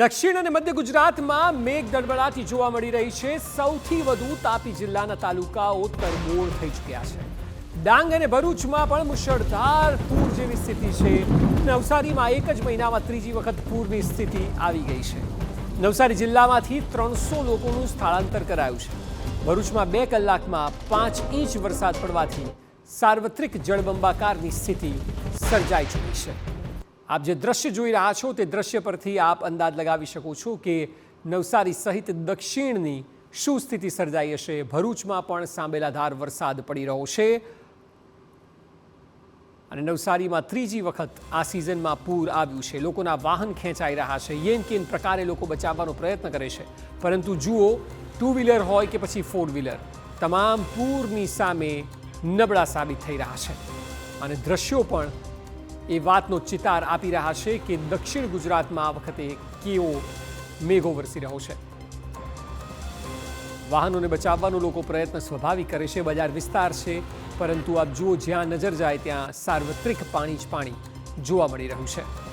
દક્ષિણ અને મધ્ય ગુજરાતમાં મેઘ દડબડાટી જોવા મળી રહી છે. સૌથી વધુ તાપી જિલ્લાના તાલુકાઓ તરબોળ થઈ ચૂક્યા છે. ડાંગ અને ભરૂચમાં પણ મુશળધાર પૂર જેવી સ્થિતિ છે. નવસારીમાં એક જ મહિનામાં ત્રીજી વખત પૂરની સ્થિતિ આવી ગઈ છે. નવસારી જિલ્લામાંથી ત્રણસો લોકોનું સ્થળાંતર કરાયું છે. ભરૂચમાં બે કલાકમાં પાંચ ઇંચ વરસાદ પડવાથી સાર્વત્રિક જળબંબાકારની સ્થિતિ સર્જાઈ ચૂકી છે. આપ જે દ્રશ્ય જોઈ રહ્યા છો તે દ્રશ્ય પરથી આપ અંદાજ લગાવી શકો છો કે નવસારી સહિત દક્ષિણની શું સ્થિતિ સર્જાઈ હશે? ભરૂચમાં પણ સાંબેલાધાર વરસાદ પડી રહ્યો છે. અને નવસારીમાં ત્રીજી વખત આ સિઝનમાં પૂર આવ્યું છે. લોકોના વાહન ખેંચાઈ રહ્યા છે. યેન કેન પ્રકારે લોકો બચાવવાનો પ્રયત્ન કરે છે. પરંતુ જુઓ ટુ વ્હીલર હોય કે પછી ફોર વ્હીલર તમામ પૂરની સામે નબળા સાબિત થઈ રહ્યા છે. અને દ્રશ્યો પણ એ વાતનો ચિતાર આપી રહ્યા છે કે દક્ષિણ ગુજરાતમાં આ વખતે કેવો મેઘો વરસી રહ્યો છે. વાહનોને બચાવવાનો લોકો પ્રયત્ન સ્વાભાવિક કરે છે, બજાર વિસ્તાર છે, પરંતુ આપ જુઓ જ્યાં નજર જાય ત્યાં સાર્વત્રિક પાણી જ પાણી જોવા મળી રહ્યું છે.